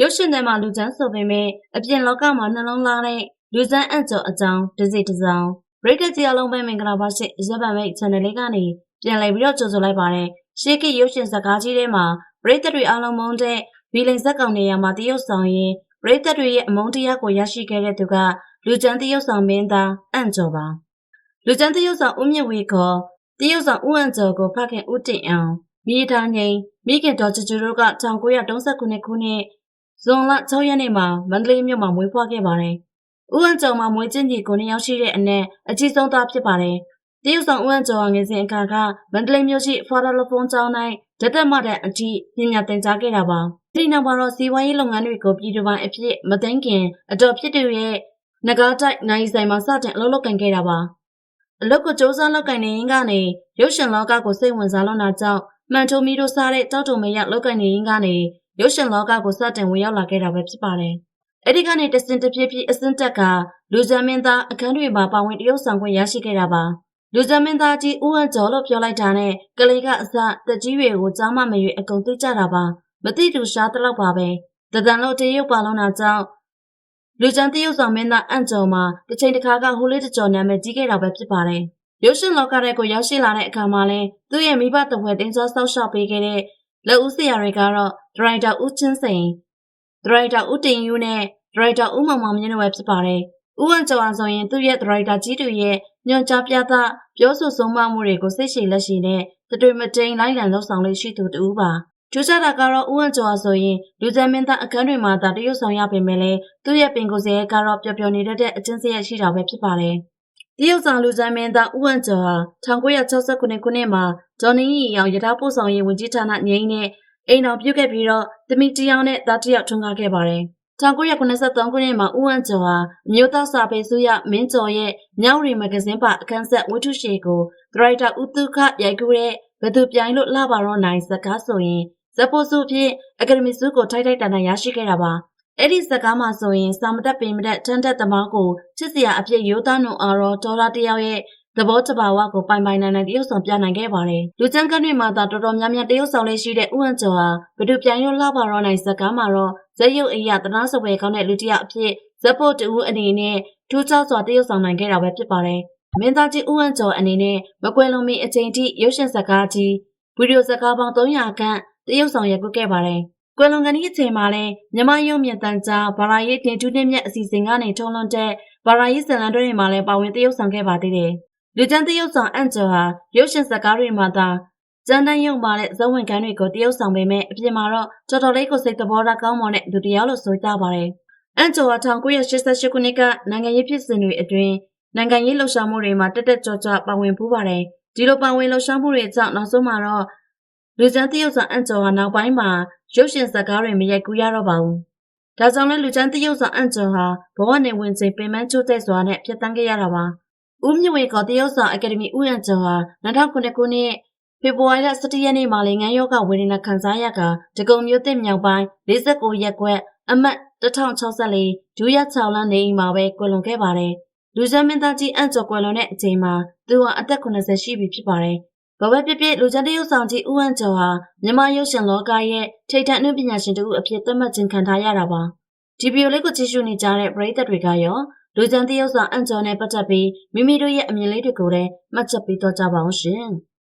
ရုပ်ရှင်ထဲမှာလူချမ်းဆိုပေမဲ့အပြင်လောကမှာနှလုံးသားတဲ့လူချမ်းအံ့ကျော်အကြောင်းတစ်စီတစ်စောင်းဘရိတ်ကကြီးအလုံးပဲမင်္ဂလာပါရှင်ရပ်ပါမိတ် channel လေးကနေပြန်လည်ပြီးတော့ကြိုဆိုလိုက်ပါတယ်ရှေးကရုပ်ရှင်ဇာတ်ကားကြီးထဲမှာပရိသတ်တွေအားလုံးမုန်းတဲ့ဗီလိန်ဇက်ကောင်နေရာမှာတရုတ်ဆောင်ရင်ပရိသတ်တွေရဲ့အမုန်းတရားကိုရရှိခဲ့တဲ့သူကလူချမ်းတရုတ်ဆောင်မင်းသားအံ့ကျော်ပါလူချမ်းတရုတ်ဆောင်ဦးမြင့်ဝေခေါ်တရုတ်ဆောင်ဦးအံ့ကျော်ကိုဖခင်ဦးတင်အောင်မိသားငိန်မိခင်တော်ချူချူတို့က1939ခုနှစ် ဇွန်လ6ရက်နေ့မှာမန္တလေးမြို့မှာမွေးဖွားခဲ့ပါတယ်။ဦးအံကျော်မှာမွေးချင်းကြီးကိုနှစ်ယောက်ရှိတဲ့အနက်အကြီးဆုံးသားဖြစ်ပါတယ်။တရုတ်ဆောင်ဦးအံကျော်ငယ်စဉ်အခါကမန္တလေးမြို့ရှိဖော်ဒါလဖုန်းကျောင်း၌ဓတက်မတဲ့အထိပညာသင်ကြားခဲ့တာပါ။ဒီနောက်မှာတော့စီးပွားရေးလုပ်ငန်းတွေကိုပြည်သူပိုင်းအဖြစ်မသိမ်းခင်အတော်ဖြစ်သူရဲ့ငကားတိုက်နိုင်ဆိုင်မှာစတင်အလုပ်လုပ်ကင်ခဲ့တာပါ။အလုပ်ကိုစ조사လုပ်ကင်နေရင်ကနေရုပ်ရှင်လောကကိုစိတ်ဝင်စားလွန်တာကြောင့်မှန်ထုံမီတို့စားတဲ့တောက်တုံမရလောက်ကင်နေရင်ကနေ ရုပ်ရှင်လောကကိုစတင်ဝင်ရောက်လာခဲ့တာပဲဖြစ်ပါတယ်။အဲဒီကနေတစင်တပြေးပြေးအစင်းတက်ကလူဇမင်းသားအခန်းတွေမှာပါဝင်တရုပ်ဆောင်ခွင့်ရရှိခဲ့တာပါ။လူဇမင်းသားကြီးဦးဝကျော်လို့ပြောလိုက်တာနဲ့ကလေးကအစတက်ကြီးတွေကိုကြားမမရွေအကုန်သိကြတာပါ။မသိသူရှားတလောက်ပါပဲ။တဒံလို့တရုပ်ပါလုံးတာကြောင့်လူချမ်းတရုပ်ဆောင်မင်းသားအန့်ကျော်မှာတစ်ချိန်တစ်ခါကဟိုလေးတကြော်နာမည်ကြီးခဲ့တာပဲဖြစ်ပါတယ်။ရုပ်ရှင်လောကထဲကိုရောက်ရှိလာတဲ့အခါမှာလဲသူ့ရဲ့မိဘတပွဲတင်းစောဆောက်ရှောက်ပေးခဲ့တဲ့ လက်ဦးဆရာတွေကတော့ဒရိုက်တာဦးချင်းစိန်ဒရိုက်တာဦးတင်ယူနဲ့ဒရိုက်တာဦးမောင်မောင်မြင့်တို့ပဲဖြစ်ပါတယ်။ဦးဝံကျော်အောင်ဆိုရင်သူ့ရဲ့ဒရိုက်တာကြီးတူရဲ့ညွန်ကြားပြသပြောဆိုဆုံးမမှုတွေကိုစိတ်ရှိလက်ရှိနဲ့တတွေမတိန်လိုက်လံလှုပ်ဆောင်လေးရှိသူတူပါ။ကျူးစားတာကတော့ဦးဝံကျော်ဆိုရင်လူသမင်းသားအခန်းတွေမှာသာတရုပ်ဆောင်ရပေမဲ့လည်းသူ့ရဲ့ပင်ကိုယ်စဲကတော့ပျော်ပျော်နေတဲ့အချင်းစရရှိတာပဲဖြစ်ပါတယ်။ တရုတ်ဆောင်လူစမ်းမင်းသားဦးဝံကျော်ဟာ1969ခုနှစ်မှာဂျော်နီရီအောင်ရထားပို့ဆောင်ရေးဝန်ကြီးဌာနငိမ့်နဲ့အိမ်တော်ပြုတ်ခဲ့ပြီးတော့တမိတယောက်နဲ့သားတယောက်ထွန်းကားခဲ့ပါတယ်။1983ခုနှစ်မှာဦးဝံကျော်ဟာမြို့သားစာပေစုရမင်းကျော်ရဲ့မြောက်ရီမဂဇင်းပါအခန်းဆက်ဝတ္ထုရှည်ကိုဒရိုက်တာဦးသူခရိုက်ကူးတဲ့ဘသူပြိုင်လို့လှပါတော့နိုင်စကားဆိုရင်ဇက်ပိုစုဖြင့်အကယ်ဒမီစုကိုထိုက်ထိုက်တန်တန်ရရှိခဲ့တာပါ အဲ့ဒီစကားမှာဆိုရင်စာမတက်ပင်မတက်တန်းတက်သမားကိုချစ်စရာအဖြစ်ရိုးသားနုံအားရောဒေါ်လာတယောက်ရဲ့သဘောတဘာဝကိုပိုင်ပိုင်နိုင်နိုင်တရုပ်ဆောင်ပြနိုင်ခဲ့ပါတယ်။လူချမ်းကတွေမှာသာတော်တော်များများတရုပ်ဆောင်လေးရှိတဲ့ဥဟန်ကျော်ဟာဘဒုပြန်ရောလှပါတော့နိုင်စကားမှာတော့ဇက်ရုပ်အရာတနာစပွဲကောင်းတဲ့လူတစ်ယောက်အဖြစ်ဇက်ဖို့တူအနေနဲ့ထူးခြားစွာတရုပ်ဆောင်နိုင်ခဲ့တာပဲဖြစ်ပါတယ်။မင်းသားကြီးဥဟန်ကျော်အနေနဲ့မကွယ်လွန်မီအချိန်ထိရုပ်ရှင်စကားကြီးဗီဒီယိုစကားပေါင်း300ခန့်တရုပ်ဆောင်ရိုက်ကူးခဲ့ပါတယ်။ ကွယ်လွန်ကန်ဒီအချိန်မှာလဲမြမရုံမြင့်တန်ကြားဘာရာရေးတင်ထူးနှင့်မြတ်အစီအစဉ်ကနေထုံလွန်တဲ့ဘာရာရေးဇလန်တွေမှာလဲပါဝင်တရုပ်ဆောင်ခဲ့ပါသေးတယ်။လူကျန်းတရုပ်ဆောင်အန်ဂျယ်ဟာရုပ်ရှင်ဇာတ်ကားတွေမှာသာကျန်းတန်းရုံပါတဲ့ဇဝင်ခန်းတွေကိုတရုပ်ဆောင်ပေမဲ့အပြင်မှာတော့တော်တော်လေးကိုစိတ်သဘောထားကောင်းမွန်တဲ့လူတစ်ယောက်လို့ဆိုကြပါတယ်။အန်ဂျယ်ဟာ1988ခုနှစ်ကနိုင်ငံရေးဖြစ်စဉ်တွေအတွင်းနိုင်ငံရေးလှုပ်ရှားမှုတွေမှာတက်တက်ကြွကြွပါဝင်ပူးပါတယ်။ဒီလိုပါဝင်လှုပ်ရှားမှုတွေကြောင့်နောက်ဆုံးမှာတော့လူကျန်းတရုပ်ဆောင်အန်ဂျယ်ဟာနောက်ပိုင်းမှာ ရုပ်ရှင်ဇာတ်ကားတွေမရိုက်ကူးရတော့ပါဘူး။ဒါကြောင့်လဲလူချမ်းတရုပ်ဆောင်အန်ဂျယ်ဟာဘဝနေဝင်ချိန်ပင်ပန်းချို့တဲ့စွာနဲ့ပြတ်တန်းခဲ့ရတာပါ။ဦးမြင့်ဝေကတရုပ်ဆောင်အကယ်ဒမီဦးအန်ဂျယ်ဟာ2009ခုနှစ်ဖေဖော်ဝါရီလ17ရက်နေ့မှာလေငန်းယောဂဝေဒနာခံစားရကဒဂုံမျိုးသစ်မြောက်ပိုင်း49ရက်ကွက်အမှတ်1064ဒူးရ6လမ်းနေအိမ်မှာပဲကွယ်လွန်ခဲ့ပါတယ်။လူစမ်းမင်းသားကြီးအန်ကျော်ကွယ်လွန်တဲ့အချိန်မှာသူဟာအသက်80ရှိပြီဖြစ်ပါတယ် ဘာပဲဖြစ်ဖြစ်လူချမ်းတရုပ်ဆောင်ကြီးဦးဝမ်းကျော်ဟာမြန်မာရုပ်ရှင်လောကရဲ့ထိပ်တန်းအနုပညာရှင်တဦးအဖြစ်သတ်မှတ်ခြင်းခံထားရတာပါဒီဗီဒီယိုလေးကိုကြည့်ရှုနေကြတဲ့ပရိသတ်တွေကရောလူချမ်းတရုပ်ဆောင်အန်ကျော်နဲ့ပတ်သက်ပြီးမိမိတို့ရဲ့အမြင်လေးတွေကိုလည်းမှတ်ချက်ပေးတော့ကြပါအောင်ရှင်။